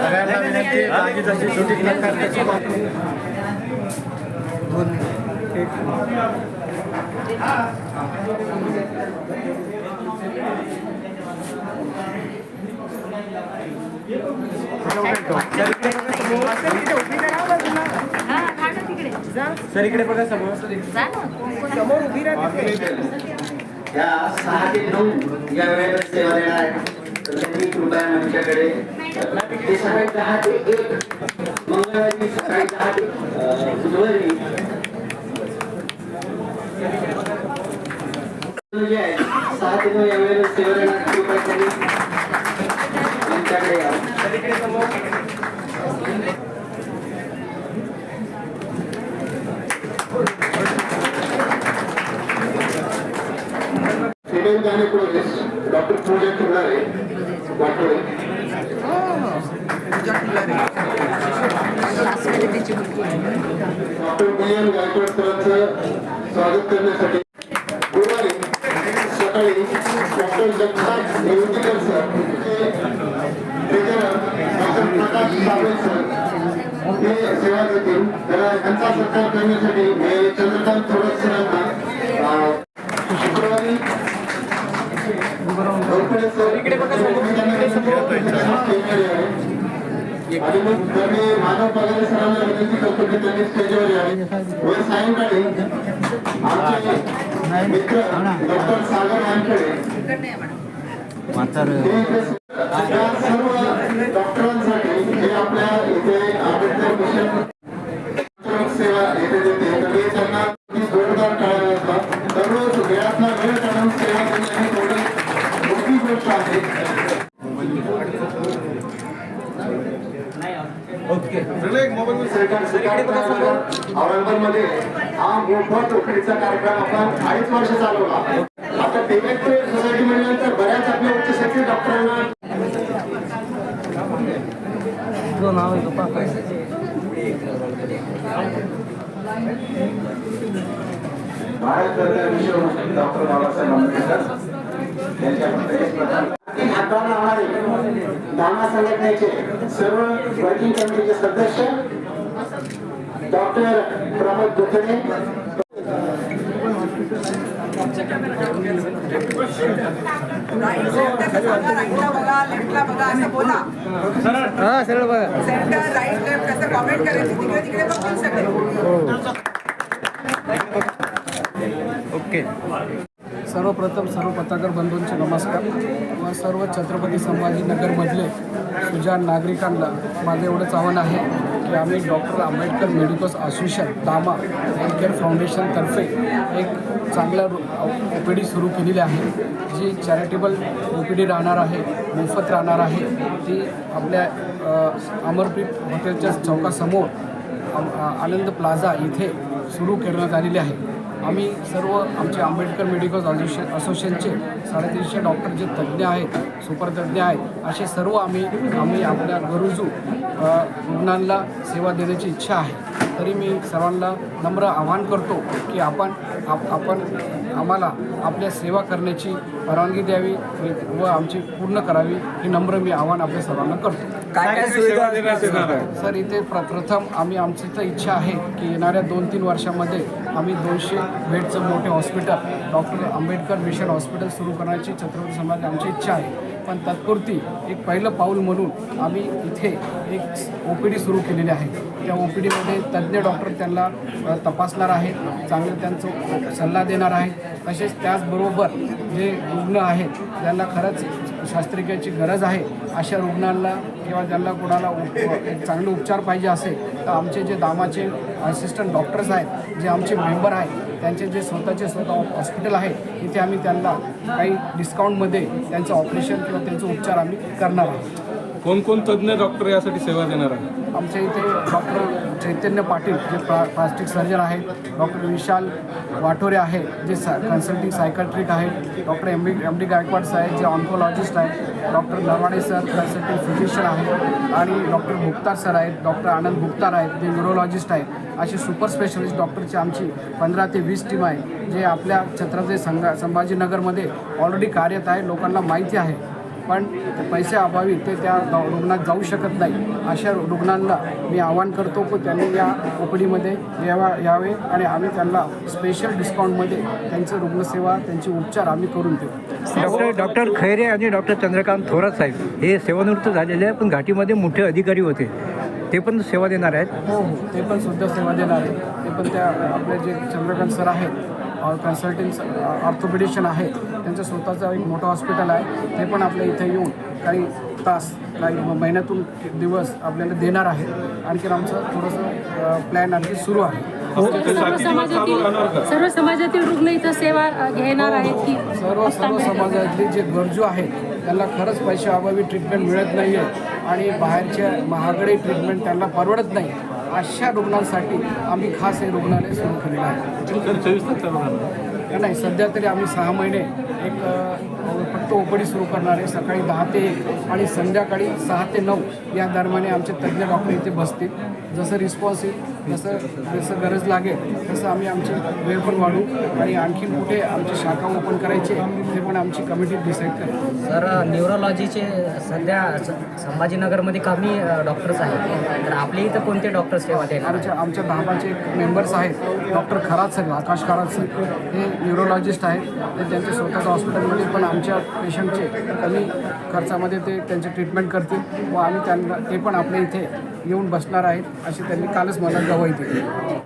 सगळ्यांना विनंती सर इकडे बघा समोर. समोर उभी राहते. या सहा ते नऊ या वेळेला सेवा देणार आहे. तर त्यांनी कृपया आमच्याकडे ते सकाळी दहा ते एक. मंगळवारी female gynaecologist doctor Pooja Khillare Watole. Doctor B M Gaikwad सरांचं स्वागत करण्यासाठी गुरुवारी सकाळी doctor Jagtap Nivruttikar sir doctor Prakash Sawant sir हे सेवा देतील. तर यांचा सत्कार करण्यासाठी चंद्रकांत थोडस सरांना शुक्रवारी इकडे आणि सरांना विनंती करतो की त्यांनी स्टेजवर यावे व सायंकाळी आमचे मित्र डॉक्टर सागर वानखेडे सर्व डॉक्टरांसाठी हे आपल्या इथे आंबेडकर मिशन सेवा येथे देते तर हे त्यांना अगदी जोरदार टाळ्या वाजतात दररोज वेळातला वेळ काढून सेवा देणे ही थोडी मोठी गोष्ट आहे औरंगाबादमध्ये हा मोफत चोकडीचा कार्यक्रम आपण अडीच वर्ष चालवला. आता पेमेंट सोसायटी म्हणल्यानंतर बऱ्याच आपल्या उच्च शिक्षित डॉक्टरांना भारत सरकार विश्व डॉक्टर बाबासाहेब आंबेडकर लावणारे दामा संघटनेचे सर्व वर्किंग कमिटीचे सदस्य डॉक्टर प्रमोद बोला हा सरळ बघा सेंटर राईट लेफ़्ट असं कॉमेंट करायची तिकडे तिकडे बघतील सगळे ओके। सर्वप्रथम सर्व पत्रकार बंधूंचे नमस्कार. व सर्व छत्रपती संभाजीनगरमधले तुझ्या नागरिकांना माझं एवढंच आव्हान आहे की आम्ही डॉक्टर आंबेडकर मेडिकल असोसिएशन दामा हेल्थकेअर फाउंडेशनतर्फे एक चांगला ओ पी डी सुरू केलेली आहे. जी चॅरिटेबल ओ पी डी राहणार आहे मोफत राहणार आहे. ती आपल्या अमरपीठ अमरप्रीत हॉटेलच्या चौकासमोर आनंद प्लाझा इथे सुरू करण्यात आलेली आहे. आम्ही सर्व आमचे आंबेडकर मेडिकल असोसिएशन असोसिएशनचे साडेतीनशे डॉक्टर जे तज्ज्ञ आहेत सुपरतज्ञ आहेत असे सर्व आम्ही आम्ही आपल्या गरजू रुग्णांना सेवा देण्याची इच्छा आहे. तरी मी सर्वांना नम्र आवाहन करतो की आपण आप आपण आम्हाला आपल्या सेवा करण्याची परवानगी द्यावी व आमची पूर्ण करावी ही नम्र मी आवाहन आपल्या सर्वांना करतो. काय काय सुविधा देण्यात येणार आहे? सर इथे प्र प्रथम आम्ही आमची तर इच्छा आहे की येणाऱ्या दोन तीन वर्षामध्ये आम्ही दोनशे बेडचं मोठे hospital doctor Ambedkar mission hospital सुरू करण्याची छत्रपती समाज आमची इच्छा आहे. पण तात्पुरती एक पहिलं पाऊल म्हणून आम्ही इथे एक ओ पी डी सुरू केलेली आहे. त्या ओ पी डीमध्ये तज्ज्ञ डॉक्टर त्यांना तपासणार आहेत चांगलं त्यांचं सल्ला देणार आहेत. तसेच त्याचबरोबर जे रुग्ण आहेत ज्यांना खरंच शास्त्रक्रियाची गरज आहे अशा रुग्णांना किंवा ज्यांना कोणाला उप एक चांगले उपचार पाहिजे असेल तर आमचे जे दामाचे असिस्टंट डॉक्टर्स आहेत जे आमचे मेंबर आहेत त्यांचे जे स्वतःचे स्वतः हॉस्पिटल आहे तिथे आम्ही त्यांना काही डिस्काउंटमध्ये त्यांचं ऑपरेशन किंवा त्यांचे उपचार आम्ही करणार आहोत. कोणकोण तज्ज्ञ डॉक्टर यासाठी सेवा देणार आहे आमच्या इथे डॉक्टर चैतन्य पाटील जे प्ला प्लास्टिक सर्जन आहेत. डॉक्टर विशाल वाठोरे आहेत जे सा कन्सल्टिंग सायकॅट्रिक आहेत. Doctor M B M D Gaikwad साहेब जे ऑन्कोलॉजिस्ट आहेत. Doctor Narwade sir consulting physician आहेत. आणि डॉक्टर मुक्तार सर आहेत डॉक्टर आनंद मुक्तार आहेत जे न्यूरोलॉजिस्ट आहेत. अशी सुपर स्पेशलिस्ट डॉक्टरची आमची पंधरा ते वीस टीम आहे जे आपल्या छत्रपती संघा संभाजीनगरमध्ये ऑलरेडी कार्यरत आहे. लोकांना माहिती आहे. पण पैसे अभावी ते त्या रुग्णात जाऊ शकत नाही. अशा रुग्णांना मी आवाहन करतो की त्यांनी या ओपीडीमध्ये यावा यावे आणि आम्ही त्यांना स्पेशल डिस्काउंटमध्ये त्यांचं रुग्णसेवा त्यांचे उपचार आम्ही करून देऊ. डॉक्टर डॉक्टर खैरे आणि डॉक्टर चंद्रकांत थोरात साहेब हे सेवानिवृत्त झालेले आहे पण घाटीमध्ये मोठे अधिकारी होते. ते पण सेवा देणार आहेत? हो हो. ते पण सुद्धा सेवा देणार आहे ते पण त्या आपले जे चंद्रकांत सर आहेत कन्सल्टिंग ऑर्थोपेडिशन आहेत त्यांचं स्वतःचं एक मोठं हॉस्पिटल आहे. ते पण आपल्या इथे येऊन काही तास काही महिन्यातून दिवस आपल्याला देणार आहेत आणखीन आमचं थोडंसं प्लॅन आणखी सुरू आहे. सर्व समाजातील सर्व समाजातील रुग्ण इथं सेवा अ, घेणार आहेत की सर्व सर्व समाजातले जे गरजू आहेत त्यांना खरंच पैशा अभावी ट्रीटमेंट मिळत नाही आहे आणि बाहेरच्या महागडे ट्रीटमेंट त्यांना परवडत नाही अशा रुग्णांसाठी आम्ही खास हे रुग्णालय सुरू केलेलं आहे. नाही सध्या तरी आम्ही सहा महिने एक फक्त ओपडी सुरू करणार आहे. सकाळी दहा ते एक आणि संध्याकाळी सहा ते नऊ या दरम्याने आमचे तज्ज्ञ डॉक्टर इथे बसतील. जसं रिस्पॉन्स येईल जसं जसं गरज लागेल तसं आम्ही आमची वेळ पण वाढू आणि आणखीन कुठे आमची शाखा ओपन करायची आहे, ते पण आमची कमिटी डिसाईड करेल. सर न्यूरोलॉजीचे सध्या संभाजीनगरमध्ये कमी डॉक्टर्स आहेत. तर आपल्या इथं कोणते डॉक्टर सेवा देणार आमच्या आमच्या दहाबाचे मेंबर्स आहेत doctor Kharat sir Akash Kharat sir. हे न्यूरोलॉजिस्ट आहेत. ते त्यांच्या हॉस्पिटलमध्ये पण आमच्या पेशंटचे कमी खर्चामध्ये ते त्यांचे ट्रीटमेंट करतील व आम्ही त्यांना ते पण आपल्या इथे येऊन बसणार आहेत अशी त्यांनी कालच मला गवाही दिली.